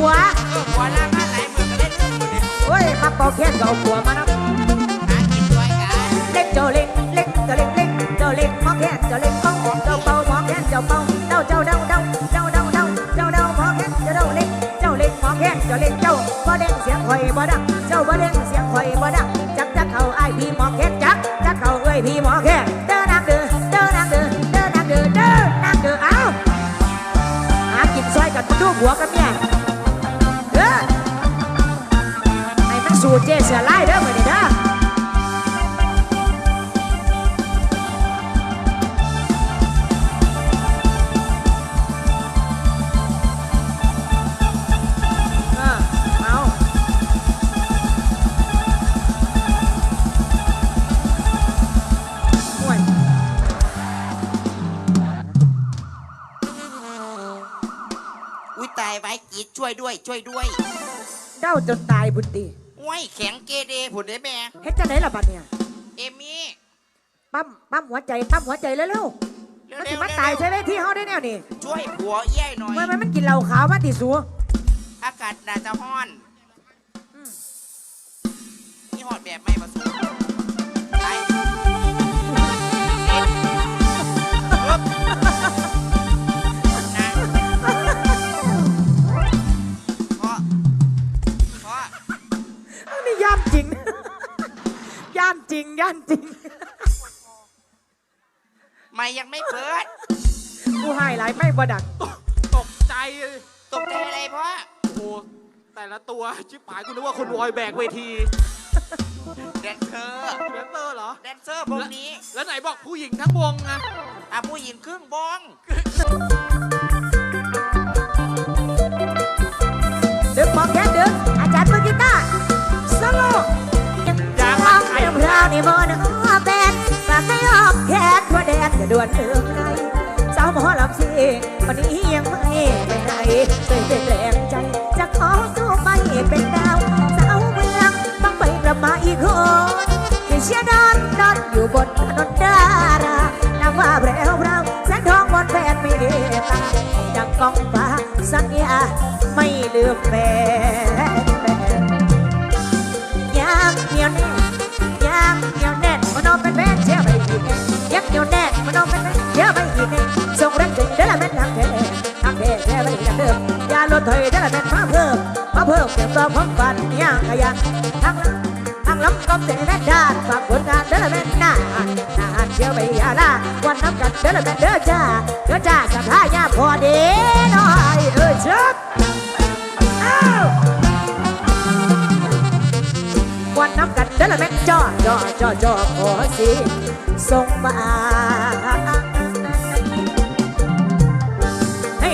ผัวหัวล่างมาไหนเมือนก็เล่นเรื่องหมดเนี่ยโอ้ยมาเป่าแค้นกับหัวมานะหากินด้วยกันเล็กเจ้าเล็กเล็กเจ้าเล็กเล็กเจ้าเล็กหมอแค้นเจ้าเล็กป้องออกเจ้าเป่าหมอแค้นเจ้าเป่าเด้าเจ้าเดาเดาเจ้าเดาเดาเจ้าเดาหมอแค้นเจ้าเดาเล็กเจ้าเล็กหมอแค้นเจ้าเล็กเจ้าบ่เด้งเสียงหอยบ่ดังเจ้าบ่เด้ง ให้มันสู่เจเสือไล่เด้อมื้อนี้เด้อเออเอาห่วยอุ้ยตายไว้กีดช่วยด้วย ช่วยด้วย เด้าจนตายบุญตี โอ้ยแข็งเกเรผุดได้แม่เฮ็ดจังไหนล่ะบัดเนี่ย เอมี่ปั๊มปั๊มหัวใจปั๊มหัวใจเร็วเร็วๆมันเร็สิวมาตายใช่ไหมที่เฮาได้แนวนี่ช่วยผัวเอี้ยหน่อย เมื่อมันมันกินเหล้าขาวมาติสูอากาศน่าจะห้อนอืมนี่หอดแบบไม่ประสง ย่านจริง ไม่ยังไม่เปิด กูให้หลายไม่บ่ดังตกใจเลยตกใจอะไรเพราะโอ้โหแต่ละตัวชิบหายกูนึกว่าคนวอยแบกเวทีแดนเซอร์แดนเซอร์เหรอ แดนเซอร์พวกนี้ แล้วไหนบอกผู้หญิงทั้งวงอะอะผู้หญิงครึ่งบองดึง วนเรื่องไงสาวหมอลำซีวันนี้ยังไม่ไปไหนเคยเป็นแรงใจ จะขอสู้ไปเป็นดาวสาวเมืองต้องไปกลับมาอีกคนเชียร์ดอนดอนอยู่บนถนนดารานางว่าแพรวพราแสงทองบนแผ่นไม่ได้ตาดังกองฟ้าสัญญาไม่ลืมแฟ ยวแน่นมันต้องเป็นแม่เชื่อไม่ผิดแน่ส่งแรงใจได้ละแม่นทางแท้ทางแท้แท้ไม่ดังเดิมอย่าลดถอยได้ละแม่นมาเพิ่มมาเพิ่มเติมต่อความฝันอย่างขยันทางลังทางล้ำก็เต็มแม่ด้านฝากผลงานได้ละแม่นหน้าหน้าเชื่อไม่ยาลาวันน้ำกันได้ละแม่นเด้อจ้าเด้อจ้าสัทธายาพอดีหน่อยเออชับอ้าววันน้ำกันเดละแม่นจอจอจอจอขอสิส่งมา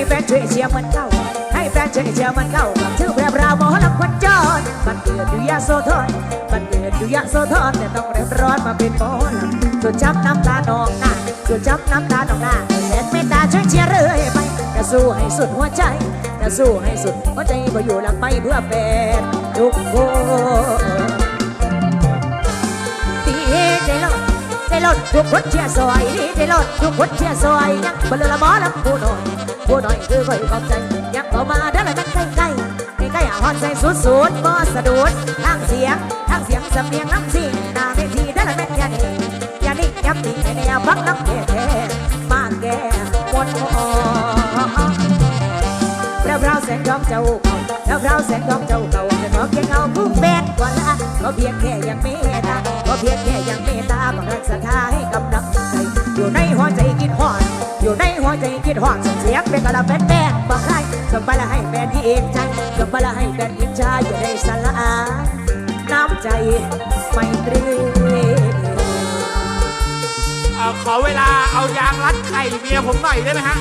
แฟนช่วยเชียร์มันเข้า ให้แฟนช่วยเชียร์มันเข้ากับชื่อแพรบราวหมอลำคนจอนบันเกิดอยู่ยาโซทอนบันเกิดอยู่ยาโซทอนแต่ต้องเรียบร้อนมาเป็นหมอลำส่วนช้ำน้ำตาหนองหน้าส่วนช้ำน้ำตาหนองหน้าแฟนเมตตาช่วยเชียร์เรื่อยไปจะสู้ให้สุดหัวใจจะสู้ให้สุดหัวใจบ่อยู่หลังไปเพื่อแฟนทุกคนดีใจลดใจลดทุกคนเชียร์ซอยดีใจลดทุกคนเชียร์ซอยยังบนอละหมอลำผู้น้อย น้อยคือคอยขอบใจยังเข้ามาได้เละแม่นใกล้ใกล้ใกล้ใกล้ๆอะฮอนใจสุดสุดๆบ่สะดุดทางเสียงทางเสียงสำเนียงน้ำเสียงหน้าเวทีได้เละแม่นอยานี่อยานี่ย้ำติงให้แนวพักน้ำแก่แท้มาแก่มวนหอแล้วเราแสงทองเจ้าเก่าแล้วเราแสงทองเจ้าเก่าจะขอเพียงเอาผู้แบนกว่าละก็เพียงแค่ยังเมตตาก็เพียงแค่ยังเมตตาบังรักศรัทธาให้กำลังใจอยู่ในหัวใจคินหัว ใจคิดหอดส่งเสียงเป็นกระแฟนแฟนบอกใครส่งไปละให้แฟนที่เอกใจส่งไปละให้แฟนอิจฉาอยู่ในสลาน้ำใจไม่ตรีอขอเวลาเอายางรัดไข่เมียผมหน่อยได้ไหมฮะ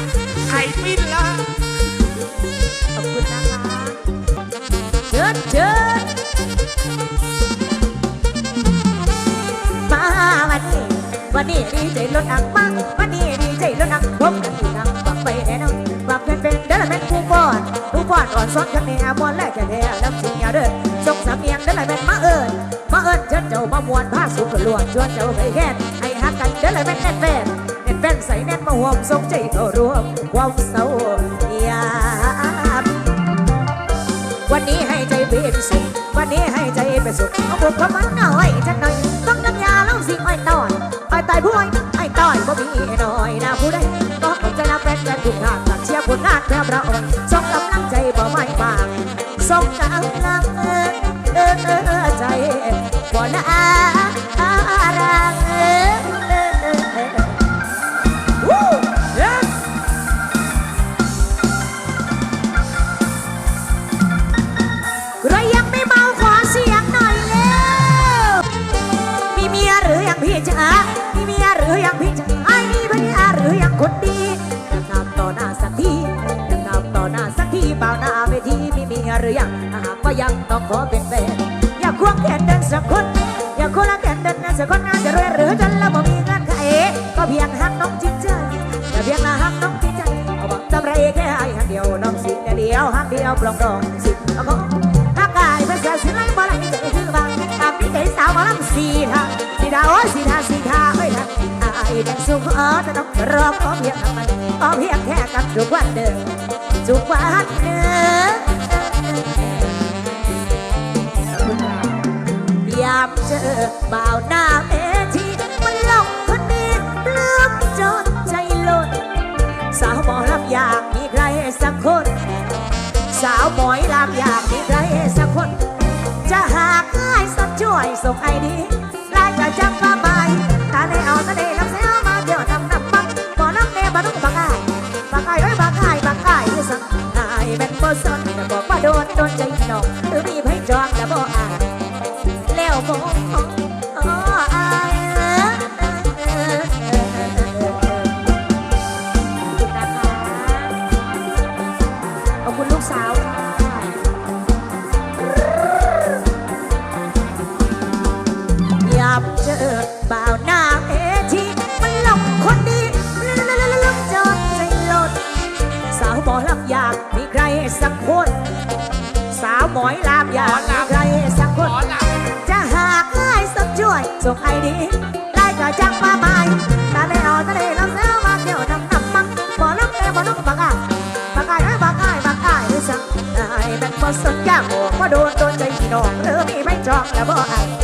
ไข่ปิ้นแล้วฮะขอบคุณนะคะเชิญเชิญมาวันนี้วันนี้ดีใจล้นอังมาก ปแน่นอนฟังเป็นเป็นเดินลแม่นผู้ฟอนผู้ฟอนอ่อนซ้อนกันแน่มวนแรกจะแท้น้ำสิ่งย่าเดินส่งสามเมียงเดินลแม่นมาเอิญมาเอิญเชิญเจ้ามามวนผ้าสุขล้วนชวนเจ้าไปแค่นให้หักกันเดินลแม่นแน่นแฟนแน่นแฟนใส่แน่นมาห่วมส่งใจเข้ารวมความเศร้าอย่าวันนี้ให้ใจเป็นสุขวันนี้ให้ใจเป็นสุขเอาบุกเข้ามันเอาไว้จังหน่อยต้องน้ำยาเล่าสิ่งอ้อยต่อยอ้อยตายผู้อ้อยไอ้ต่อยบ่มีน้อยนะผู้ใดางตักเชียร์ผลงานแทบเราอ่อนส่งก เปล่าหน้าเวทีมีเมียหรือยังหากว่ายังต้องขอเป็นแฟนอยากควงแขนเดินสักคน อยากควงแขนเดินสักคนงานจะรวยหรือจนแล้วบ่มีเงินไขก็เพียงหักน้องจริงใจแต่เพียงละหักน้องจริงใจเอาบอกจำไรแค่ให้หักเดียวน้องสิเดียวหักเดียวปลองดองสิเอาก็ถ้ากายเป็นเสือสิไล่บ่ไล่ใจคือบางตามที่ใจสาวมาลำสีทาสีดาวสีทาสีทาเอ้ยนะอายเป็นสุขเออแต่ต้องรอขอเพียงกับมันขอเพียงแค่กันทุกวันเดิม ทุกวันเดิมยามเจอบ่าวหน้าเอทีมันหลงคนดีปลื้มจนใจหล่นสาวหมอลำอยากมีใครสักคน สาวหมอยลามอยากมีใครสักคน จะหากง่ายสักช่วยส่งไอดี ดนโ